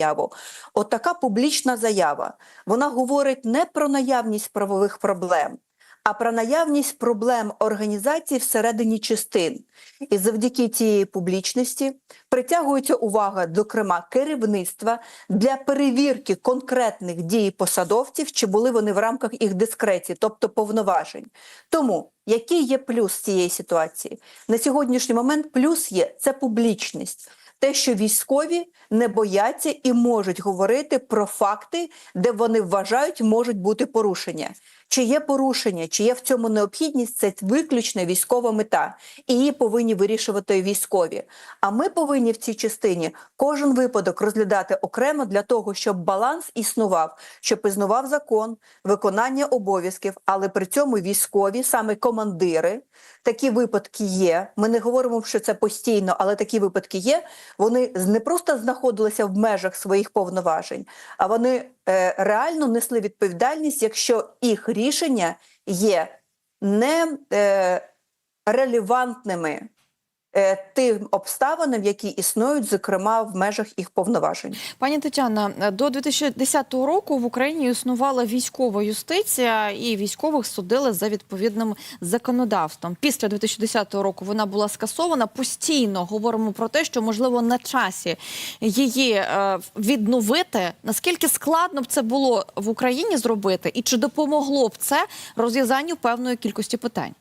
заяву. От така публічна заява. Вона говорить не про наявність правових проблем, а про наявність проблем організації всередині частин. І завдяки цієї публічності притягується увага, зокрема, керівництва для перевірки конкретних дій посадовців, чи були вони в рамках їх дискреції, тобто повноважень. Тому який є плюс цієї ситуації? На сьогоднішній момент плюс є це публічність. Те, що військові не бояться і можуть говорити про факти, де вони вважають, можуть бути порушення. Чи є порушення, чи є в цьому необхідність, це виключно військова мета, і її повинні вирішувати військові. А ми повинні в цій частині кожен випадок розглядати окремо для того, щоб баланс існував, щоб існував закон, виконання обов'язків, але при цьому військові, саме командири, такі випадки є. Ми не говоримо, що це постійно, але такі випадки є. Вони не просто знаходилися в межах своїх повноважень, а вони реально несли відповідальність, якщо їх рішення є не е, релевантними. е, тим обставинам, які існують, зокрема в межах їх повноважень. Пані Тетяна, до 2010 року в Україні існувала військова юстиція, і військових судили за відповідним законодавством. Після 2010 року вона була скасована. Постійно говоримо про те, що можливо на часі її е, відновити. Наскільки складно б це було в Україні зробити, і чи допомогло б це розв'язанню певної кількості питань?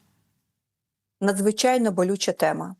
надзвичайно болюча тема.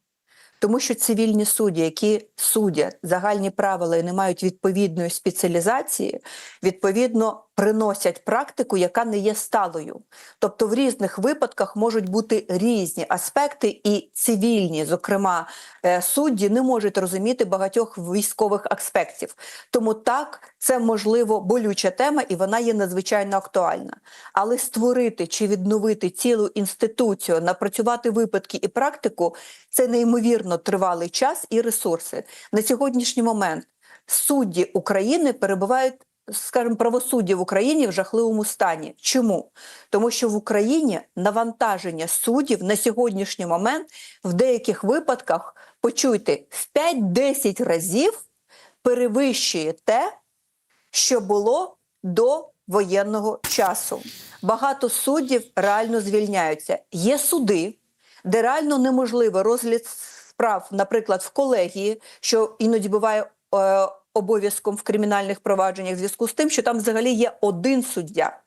Тому що цивільні судді, які судять загальні правила і не мають відповідної спеціалізації, відповідно приносять практику, яка не є сталою. Тобто в різних випадках можуть бути різні аспекти, і цивільні, зокрема, е, судді не можуть розуміти багатьох військових аспектів. Тому так, це можливо болюча тема, і вона є надзвичайно актуальна. Але створити чи відновити цілу інституцію, напрацювати випадки і практику це неймовірно тривалий час і ресурси. На сьогоднішній момент судді України перебувають. Скажімо, правосуддя в Україні в жахливому стані. Чому? Тому що в Україні навантаження суддів на сьогоднішній момент в деяких випадках, почуйте, в 5-10 разів перевищує те, що було до воєнного часу. Багато суддів реально звільняються. Є суди, де реально неможливо розгляд справ, наприклад, в колегії, що іноді буває е, обов'язком в кримінальних провадженнях в зв'язку з тим, що там взагалі є один суддя.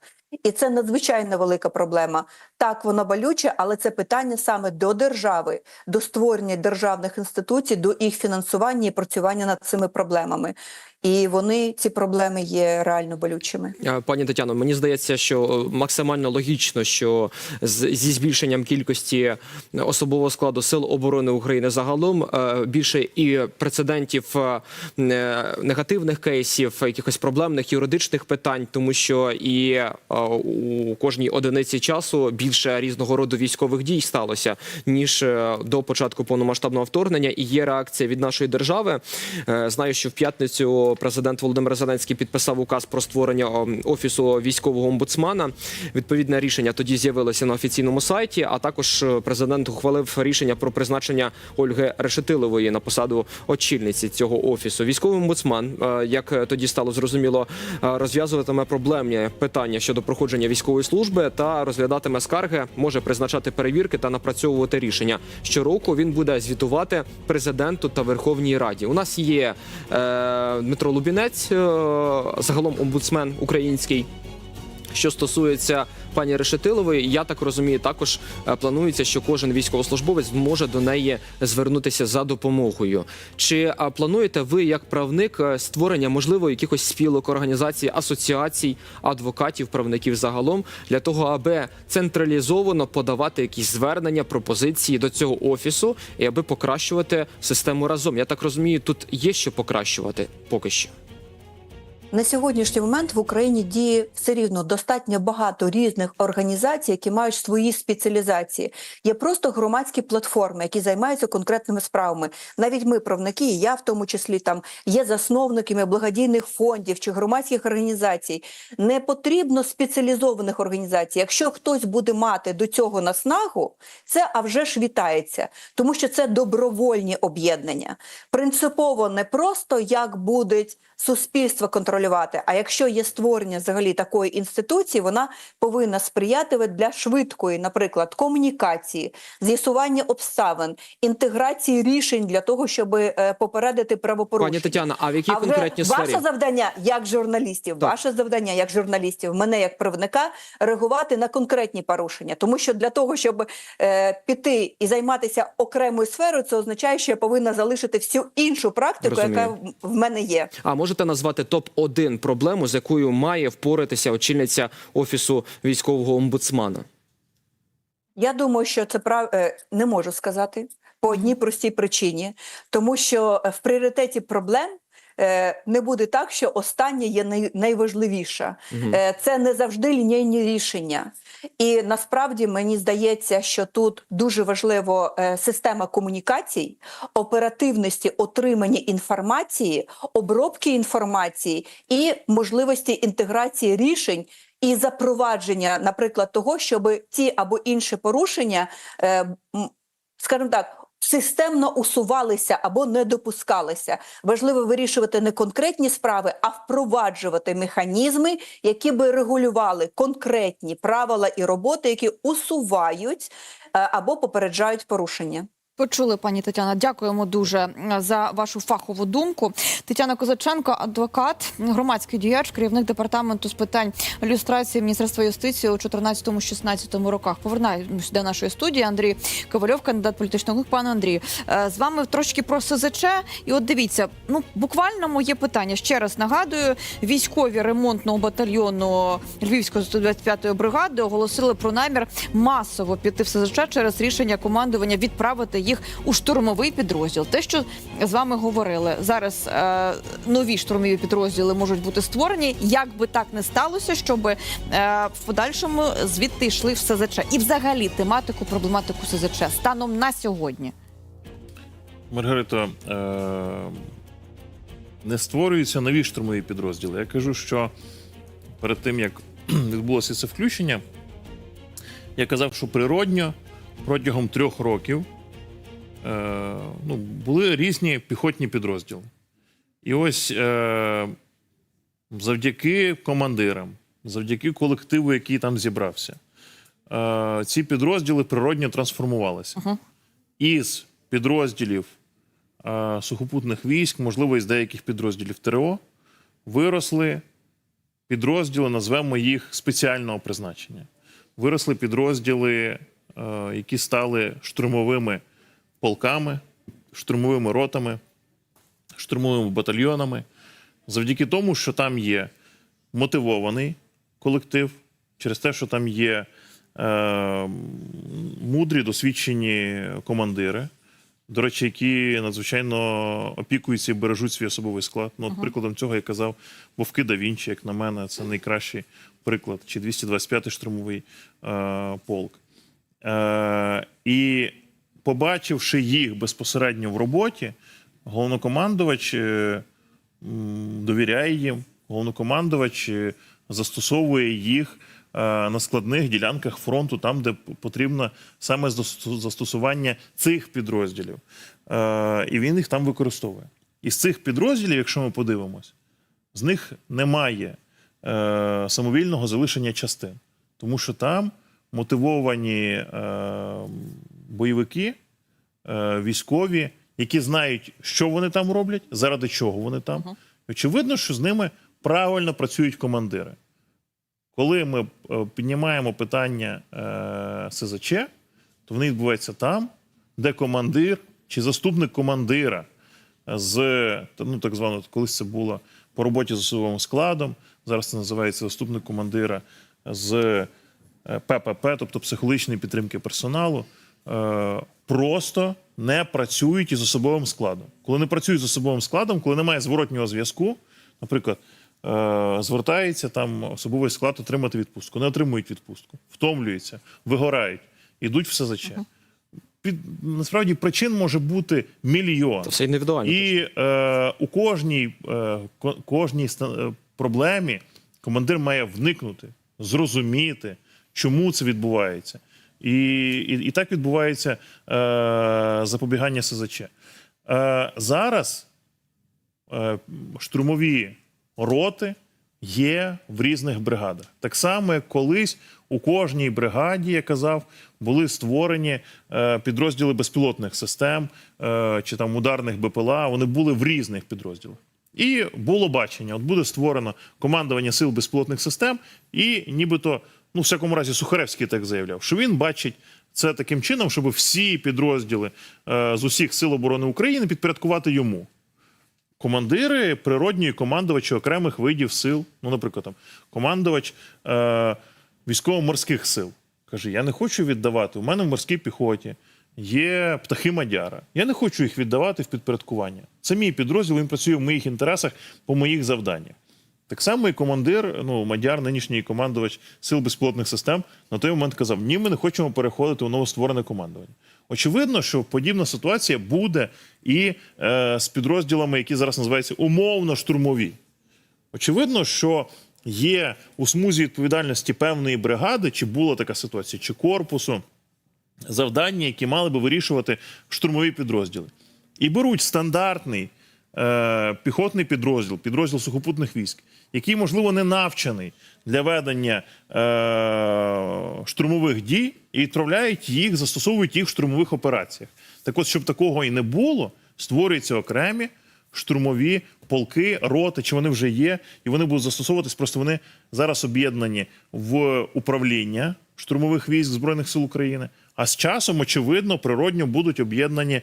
І це надзвичайно велика проблема. Так, воно болюче, але це питання саме до держави, до створення державних інституцій, до їх фінансування і працювання над цими проблемами. І вони ці проблеми є реально болючими. Пані Тетяно, мені здається, що е, максимально логічно, що зі збільшенням кількості особового складу сил оборони України загалом е, більше і прецедентів е, негативних кейсів, якихось проблемних юридичних питань, тому що і у кожній одиниці часу більше різного роду військових дій сталося ніж до початку повномасштабного вторгнення. І є реакція від нашої держави. Знаю, що в п'ятницю президент Володимир Зеленський підписав указ про створення офісу військового омбудсмана. Відповідне рішення тоді з'явилося на офіційному сайті. А також е, президент ухвалив рішення про призначення Ольги Решетилової на посаду очільниці цього офісу. Військовий омбудсман, е, як тоді стало зрозуміло, е, розв'язуватиме проблемні питання щодо проходження військової служби та розглядатиме скарги, може призначати перевірки та напрацьовувати рішення. Щороку він буде звітувати президенту та Верховній Раді. У нас є е, Дмитро Лубінець, е, загалом омбудсмен український. Що стосується пані Решетилової, я так розумію, також е, планується, що кожен військовослужбовець зможе до неї звернутися за допомогою. Чи е, плануєте ви, як правник, е, створення можливо якихось спілок, організацій, асоціацій, адвокатів, правників загалом для того, аби централізовано подавати якісь звернення, пропозиції до цього офісу і аби покращувати систему разом? Я так розумію, тут є що покращувати поки що. На сьогоднішній момент в Україні діє все рівно достатньо багато різних організацій, які мають свої спеціалізації. Є просто громадські платформи, які займаються конкретними справами. Навіть ми, правники, і я в тому числі там є засновниками благодійних фондів чи громадських організацій. Не потрібно спеціалізованих організацій. Якщо хтось буде мати до цього наснагу, це а вже ж вітається, тому що це добровольні об'єднання. Принципово не просто як буде суспільство контролювати, а якщо є створення взагалі такої інституції, вона повинна сприяти для швидкої, наприклад, комунікації, з'ясування обставин, інтеграції рішень для того, щоб е, попередити правопорушення. Пані Тетяна, а в якій А вже конкретній ваше завдання як журналістів, Так. ваше завдання як журналістів, мене як правника реагувати на конкретні порушення, тому що для того, щоб е, піти і займатися окремою сферою, це означає, що я повинна залишити всю іншу практику, Розумію. яка в- мене є. А можете назвати топ 1 проблему, з якою має впоратися очільниця офісу військового омбудсмана? Я думаю, що це прав... е, не можу сказати по одній простій причині, тому що е, в пріоритеті проблем. е, Не буде так, що останнє є най- найважливіше. Е, Це не завжди лінійні рішення. І насправді мені здається, що тут дуже важливо е, система комунікацій, оперативності отримання інформації, обробки інформації і можливості інтеграції рішень і запровадження, наприклад, того, щоб ті або інші порушення, е, скажімо так. Системно усувалися або не допускалися. Важливо вирішувати не конкретні справи, а впроваджувати механізми, які би регулювали конкретні правила і роботи, які усувають е, або попереджають порушення. Почули, пані Тетяна. Дякуємо дуже е, за вашу фахову думку. Тетяна Козаченко, адвокат, громадський діяч, керівник департаменту з питань люстрації Міністерства юстиції у 14-16 роках. Повернаюсь до нашої студії. Андрій Ковальов, кандидат політичних наук. Пане Андрію, е, з вами трошки про СЗЧ. І от дивіться, ну буквально моє питання. Ще раз нагадую, військові ремонтного батальйону Львівської 125-ї бригади оголосили про намір масово піти в СЗЧ через рішення командування відправити їх у штурмовий підрозділ. Те, що з вами говорили зараз, е, нові штурмові підрозділи можуть бути створені. Як би так не сталося, щоб е, в подальшому звідти йшли в СЗЧ. І взагалі тематику, проблематику СЗЧ станом на сьогодні. Маргарита, е- не створюються нові штурмові підрозділи. Я кажу, що перед тим як відбулося це включення, я казав, що природньо протягом трьох років ну, були різні піхотні підрозділи. І ось е- завдяки командирам, завдяки колективу, який там зібрався, е- ці підрозділи природньо трансформувалися. Ага. Із підрозділів е, сухопутних військ, можливо, із деяких підрозділів ТРО, виросли підрозділи, назвемо їх спеціального призначення. Виросли підрозділи, е, які стали штурмовими полками, штурмовими ротами, штурмовими батальйонами, завдяки тому, що там є мотивований колектив, через те, що там є е, мудрі, досвідчені командири, до речі, які надзвичайно опікуються і бережуть свій особовий склад. Ну, от прикладом цього я казав Вовки да Вінчі, як на мене, це найкращий приклад, чи 225-й штурмовий е, полк. Е, і побачивши їх безпосередньо в роботі, головнокомандувач е, довіряє їм, головнокомандувач е, застосовує їх е, на складних ділянках фронту, там, де потрібно саме застосування цих підрозділів. І він їх там використовує. Із цих підрозділів, якщо ми подивимось, з них немає самовільного залишення частин, тому що там мотивовані бойовики, е, військові, які знають, що вони там роблять, заради чого вони там. Очевидно, що з ними правильно працюють командири. Коли ми е, піднімаємо питання е, СЗЧ, то вони відбуваються там, де командир чи заступник командира з ну, так звано, колись це було по роботі з особовим складом. Зараз це називається заступник командира з ППП, тобто психологічної підтримки персоналу, просто не працюють із особовим складом. Коли не працюють з особовим складом, коли немає зворотнього зв'язку, наприклад, е, звертається там особовий склад отримати відпустку. Не отримують відпустку, втомлюються, вигорають, ідуть в СЗЧ. Під насправді причин може бути мільйон. Це все індивідуально. І е, у кожній, е, кожній е, проблемі командир має вникнути, зрозуміти, чому це відбувається. І, і, і так відбувається е, запобігання СЗЧ. Е, зараз е, штурмові роти є в різних бригадах. Так само, як колись у кожній бригаді, я казав, були створені е, підрозділи безпілотних систем е, чи там ударних БПЛА. Вони були в різних підрозділах. І було бачення: от буде створено командування сил безпілотних систем, і нібито, ну, в всякому разі, Сухаревський так заявляв, що він бачить це таким чином, щоб всі підрозділи е, з усіх сил оборони України підпорядкувати йому командири природньої командувачі окремих видів сил, ну, наприклад, там командувач е, військово-морських сил. Каже: Я не хочу віддавати. У мене в морській піхоті є птахи Мадяра. Я не хочу їх віддавати в підпорядкування. Це мій підрозділ, він працює в моїх інтересах по моїх завданнях. Так само і командир, ну, Мадяр, нинішній командувач сил безпілотних систем, на той момент казав: ні, ми не хочемо переходити у новостворене командування. Очевидно, що подібна ситуація буде і е, з підрозділами, які зараз називаються умовно штурмові. Очевидно, що є у смузі відповідальності певної бригади, чи була така ситуація, чи корпусу, завдання, які мали би вирішувати штурмові підрозділи. І беруть стандартний е, піхотний підрозділ, підрозділ сухопутних військ, який, можливо, не навчений для ведення е, штурмових дій, і відправляють їх, застосовують їх в штурмових операціях. Так от, щоб такого і не було, створюються окремі штурмові полки, роти, чи вони вже є, і вони будуть застосовуватись. Просто вони зараз об'єднані в управління штурмових військ Збройних сил України. А з часом, очевидно, природньо будуть об'єднані е,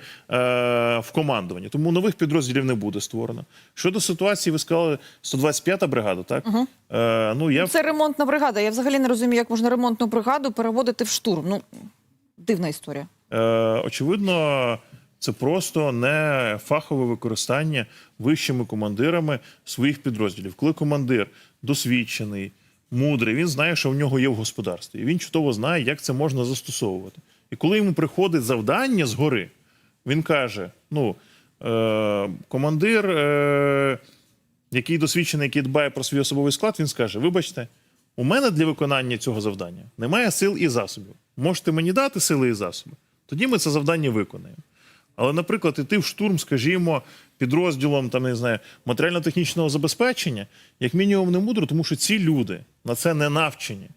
в командуванні. Тому нових підрозділів не буде створено. Щодо ситуації, ви сказали 125-та бригада, так? Е, ну, я Це ремонтна бригада. Я взагалі не розумію, як можна ремонтну бригаду переводити в штурм. Ну, дивна історія. Е, очевидно, це просто не фахове використання вищими командирами своїх підрозділів. Коли командир досвідчений, мудрий, він знає, що в нього є в господарстві, і він чудово знає, як це можна застосовувати. І коли йому приходить завдання згори, він каже: ну, е, командир, е, який досвідчений, який дбає про свій особовий склад, він скаже: Вибачте, у мене для виконання цього завдання немає сил і засобів. Можете мені дати сили і засоби? Тоді ми це завдання виконаємо. Але, наприклад, іти в штурм, скажімо, підрозділом там, не знаю, матеріально-технічного забезпечення, як мінімум, не мудро, тому що ці люди на це не навчені.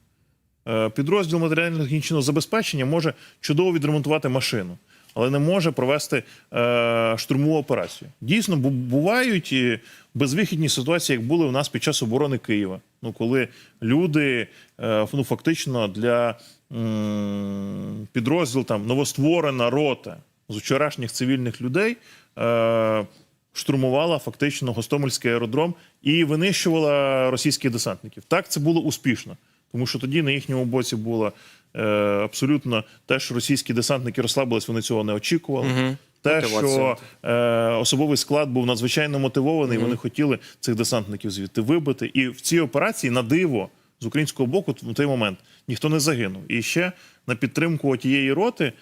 Е, Підрозділ матеріально-технічного забезпечення може чудово відремонтувати машину, але не може провести е, штурмову операцію. Дійсно, бувають і безвихідні ситуації, як були у нас під час оборони Києва. Ну, коли люди е, ну, фактично для м, підрозділ там новостворена рота з вчорашніх цивільних людей. Е, штурмувала фактично Гостомельський аеродром і винищувала російських десантників. Так, це було успішно, тому що тоді на їхньому боці було е, абсолютно те, що російські десантники розслабились, вони цього не очікували. Те, що е, особовий склад був надзвичайно мотивований, вони хотіли цих десантників звідти вибити. І в цій операції на диво з українського боку в той момент ніхто не загинув. І ще на підтримку тієї роти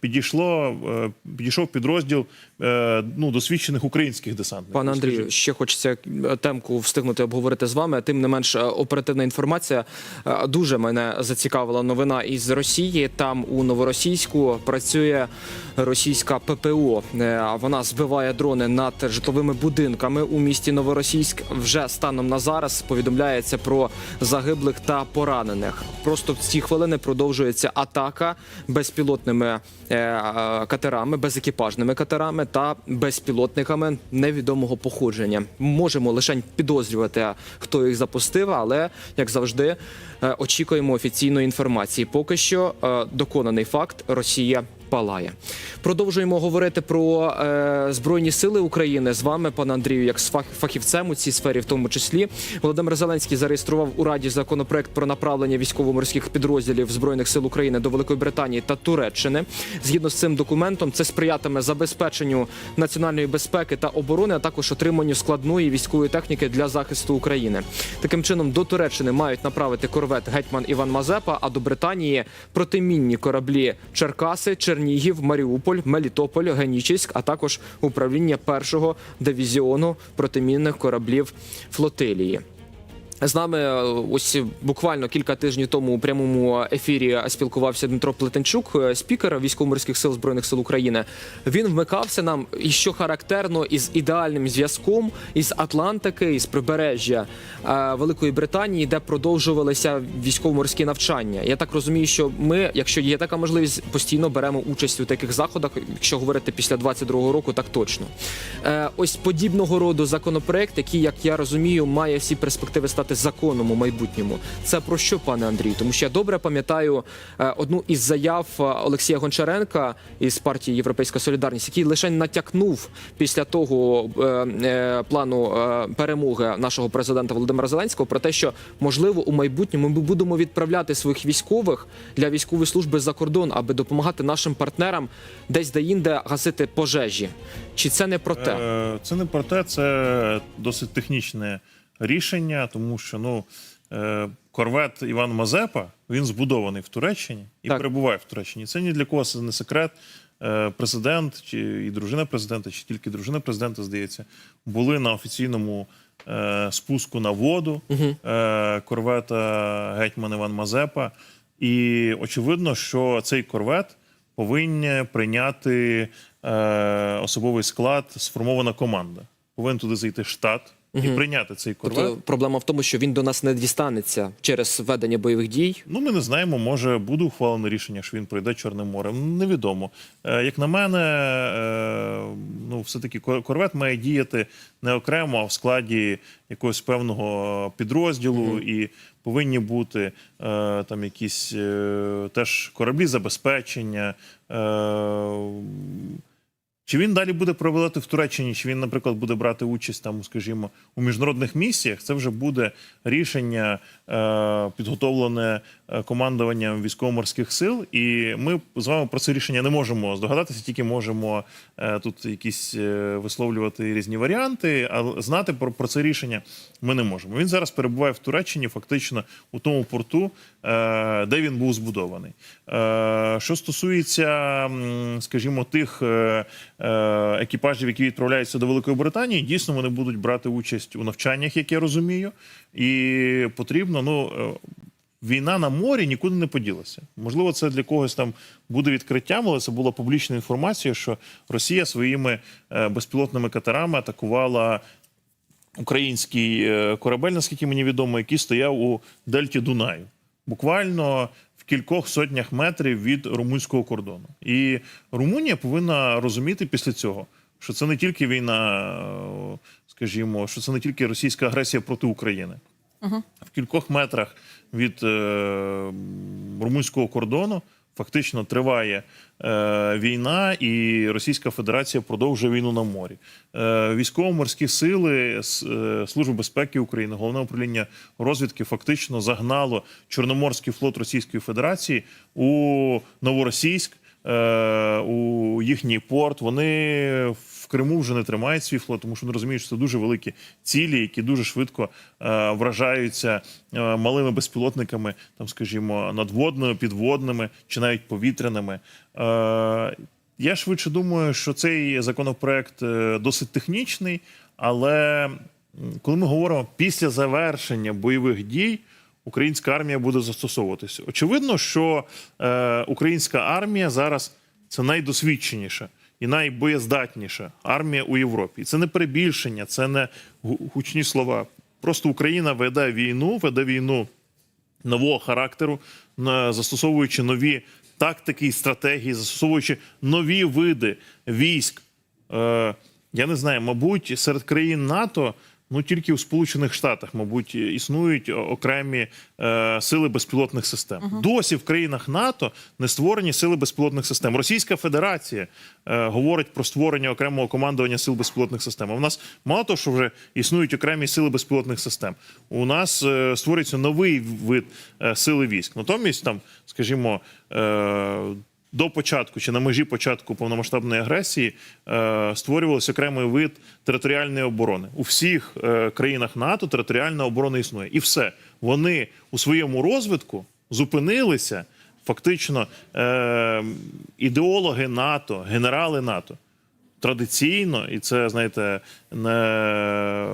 підійшло, е, підійшов підрозділ е, ну, досвідчених українських десантників. Пане Андрію, ще хочеться е, темку встигнути обговорити з вами. Тим не менш, е, оперативна інформація Е, дуже мене зацікавила новина із Росії. Там у новоросійську працює російська ППО. Е, Вона збиває дрони над житловими будинками у місті Новоросійськ. Вже станом на зараз повідомляється про загиблих та поранених. Просто в ці хвилини продовжується атака безпілотними е, е, катерами, безекіпажними катерами та безпілотниками невідомого походження. Можемо лише підозрювати, хто їх запустив, але як завжди е, очікуємо офіційної інформації. Поки що доконаний факт: Росія палає. Продовжуємо говорити про е, збройні сили України з вами, пане Андрію, як з фах- фахівцем у цій сфері, в тому числі. Володимир Зеленський зареєстрував у Раді законопроект про направлення військово-морських підрозділів збройних сил України до Великої Британії та Туреччини. Згідно з цим документом, це сприятиме забезпеченню національної безпеки та оборони, а також отриманню складної військової техніки для захисту України. Таким чином, до Туреччини мають направити корвет гетьман Іван Мазепа, а до Британії протимінні кораблі Черкаси, Чернігів, Маріуполь, Мелітополь, Генічиськ, а також управління першого дивізіону протимінних кораблів флотилії. З нами е, ось буквально кілька тижнів тому у прямому ефірі спілкувався Дмитро Плетенчук, е, спікер військово-морських сил збройних сил України. Він вмикався нам і що характерно із ідеальним зв'язком із Атлантики, із прибережжя е, Великої Британії, де продовжувалися військово-морські навчання. Я так розумію, що ми, якщо є така можливість, постійно беремо участь у таких заходах. Якщо говорити після 22-го року, так точно. Ось подібного роду законопроект, який, як я розумію, має всі перспективи стати законом у майбутньому. Це про що, пане Андрію? Тому що я добре пам'ятаю е, одну із заяв е, Олексія Гончаренка із партії Європейська Солідарність, який лише натякнув після того е, плану перемоги нашого президента Володимира Зеленського про те, що можливо у майбутньому ми будемо відправляти своїх військових для військової служби за кордон, аби допомагати нашим партнерам десь де-інде гасити пожежі. Чи це не про те? Це не про те, це досить технічне рішення, тому що ну е, корвет Іван Мазепа він збудований в Туреччині і Так. перебуває в Туреччині. Це ні для кого це не секрет. Е, Президент чи і дружина президента, чи тільки дружина президента, здається, були на офіційному е, спуску на воду е, корвета гетьман Іван Мазепа. І очевидно, що цей корвет повинні прийняти е, особовий склад, сформована команда. Повинен туди зайти штат і прийняти цей корвет. Тобто проблема в тому, що він до нас не дістанеться через ведення бойових дій. Ну, ми не знаємо, може буде ухвалене рішення, що він пройде Чорним морем. Невідомо. Е, Як на мене, е, ну все-таки кор- корвет має діяти не окремо, а в складі якогось певного підрозділу, і повинні бути е, там якісь е, теж кораблі забезпечення. Е, чи він далі буде проводити в Туреччині, чи він, наприклад, буде брати участь там, скажімо, у міжнародних місіях? Це вже буде рішення е, підготовлене е, командуванням військово-морських сил. І ми з вами про це рішення не можемо здогадатися, тільки можемо е, тут якісь висловлювати різні варіанти, а знати про, про це рішення ми не можемо. Він зараз перебуває в Туреччині, фактично у тому порту, де він був збудований. Що стосується, скажімо, тих екіпажів, які відправляються до Великої Британії, дійсно вони будуть брати участь у навчаннях, як я розумію, і потрібно, ну. е, Війна на морі нікуди не поділася. Можливо, це для когось там буде відкриттям, але це була публічна інформація, що Росія своїми е, безпілотними катерами атакувала український е, корабель, наскільки мені відомо, який стояв у дельті Дунаю, буквально в кількох сотнях метрів від румунського кордону. І Румунія повинна розуміти після цього, що це не тільки війна, е, скажімо, що це не тільки російська агресія проти України. В кількох метрах від е, румунського кордону фактично триває е, війна, і Російська Федерація продовжує війну на морі. Е, військово-морські сили е, Служби безпеки України, головне управління розвідки фактично загнало Чорноморський флот Російської Федерації у Новоросійськ. е, У їхній порт вони в Криму вже не тримають свій флот, тому що вони розуміють, що це дуже великі цілі, які дуже швидко е, вражаються е, малими безпілотниками, там, скажімо, надводними, підводними чи навіть повітряними. Е, я швидше думаю, що цей законопроект е, досить технічний, але коли ми говоримо після завершення бойових дій. Українська армія буде застосовуватися. Очевидно, що е, українська армія зараз це найдосвідченіша і найбоєздатніша армія у Європі. І це не перебільшення, це не гучні слова. Просто Україна веде війну, веде війну нового характеру, застосовуючи нові тактики і стратегії, застосовуючи нові види військ. Е, я не знаю, мабуть, серед країн НАТО Ну тільки у Сполучених Штатах, мабуть, існують окремі е, сили безпілотних систем. Досі в країнах НАТО не створені сили безпілотних систем. Російська Федерація е, говорить про створення окремого командування сил безпілотних систем. А в нас мало того, що вже існують окремі сили безпілотних систем. У нас е, створюється новий вид е, сили військ. Натомість, там, скажімо. Е, до початку чи на межі початку повномасштабної агресії е, створювався окремий вид територіальної оборони. У всіх е, країнах НАТО територіальна оборона існує. І все. Вони у своєму розвитку зупинилися. Фактично, е, ідеологи НАТО, генерали НАТО традиційно, і це, знаєте, не,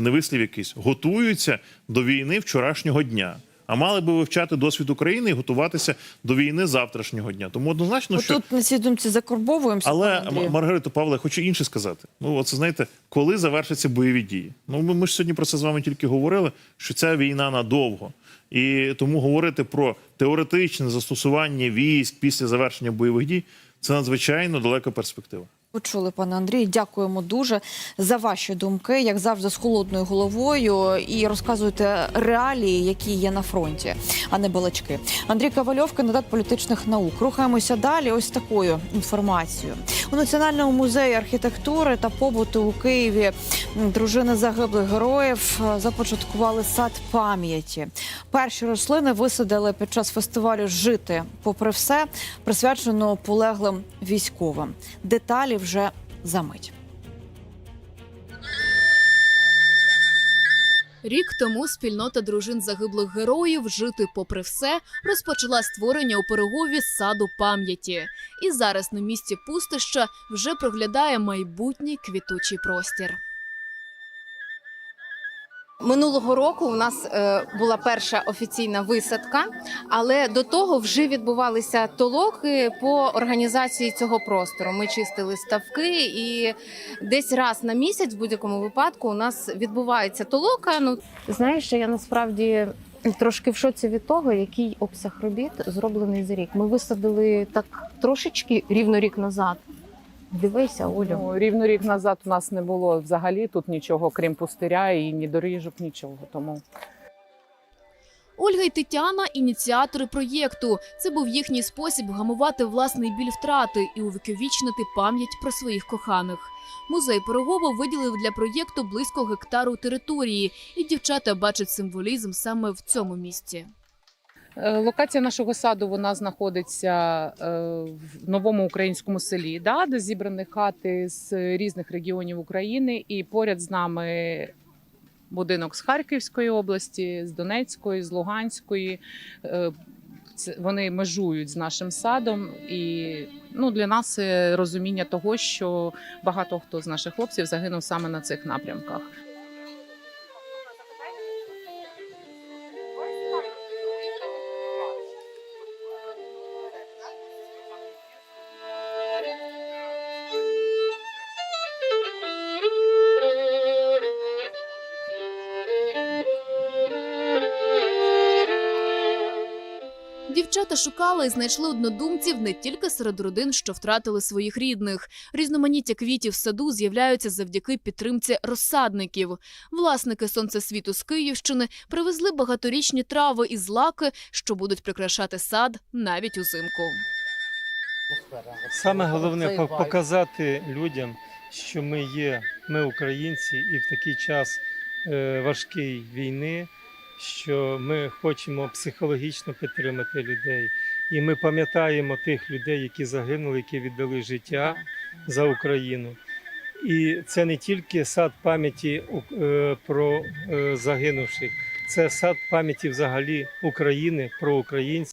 не вислів якийсь, готуються до війни вчорашнього дня. А мали би вивчати досвід України і готуватися до війни завтрашнього дня. Тому однозначно, що Отут на цій думці закорбовуємося. але Маргарита Павле, хочу інше сказати. Ну, оце знаєте, коли завершаться бойові дії? Ну, ми, ми ж сьогодні про це з вами тільки говорили, що ця війна надовго. І тому говорити про теоретичне застосування військ після завершення бойових дій це надзвичайно далека перспектива. Почули, пане Андрію. Дякуємо дуже за ваші думки, як завжди, з холодною головою і розказуєте реалії, які є на фронті, а не балачки. Андрій Кавальов, кандидат політичних наук. Рухаємося далі. Ось такою інформацією. У Національному музеї архітектури та побуту у Києві дружини загиблих героїв е, започаткували сад пам'яті. Перші рослини висадили під час фестивалю Жити, попри все, присвяченого полеглим військовим. Деталі вже за мить. Рік тому спільнота дружин загиблих героїв жити попри все розпочала створення у Пирогові саду пам'яті. І зараз на місці пустища вже проглядає майбутній квітучий простір. Минулого року у нас е, була перша офіційна висадка, але до того вже відбувалися толоки по організації цього простору. Ми чистили ставки, і десь раз на місяць, в будь-якому випадку, у нас відбувається толока. Ну знаєш, я насправді трошки в шоці від того, який обсяг робіт зроблений за рік. Ми висадили так трошечки рівно рік назад. Дивися, Олю. Ну, рівно рік назад у нас не було взагалі тут нічого, крім пустиря і ні доріжок, нічого. Тому Ольга і Тетяна ініціатори проєкту. Це був їхній спосіб вгамувати власний біль втрати і увіковічнити пам'ять про своїх коханих. Музей Пирогова виділив для проєкту близько гектару території, і дівчата бачать символізм саме в цьому місці. Е, локація нашого саду вона знаходиться е, в новому українському селі, да, де зібрані хати з різних регіонів України, і поряд з нами. Будинок з Харківської області, з Донецької, з Луганської. Е, Вони межують з нашим садом, і ну, для нас розуміння того, що багато хто з наших хлопців загинув саме на цих напрямках. Шукали і знайшли однодумців не тільки серед родин, що втратили своїх рідних. Різноманіття квітів в саду з'являються завдяки підтримці розсадників. Власники сонцесвіту з Київщини привезли багаторічні трави і злаки, що будуть прикрашати сад навіть узимку. Саме головне показати людям, що ми є, ми українці, і в такий час е, важкий війни, що ми хочемо психологічно підтримати людей. І ми пам'ятаємо тих людей, які загинули, які віддали життя за Україну. І це не тільки сад пам'яті е, про е, загинувших, це сад пам'яті взагалі України про українців.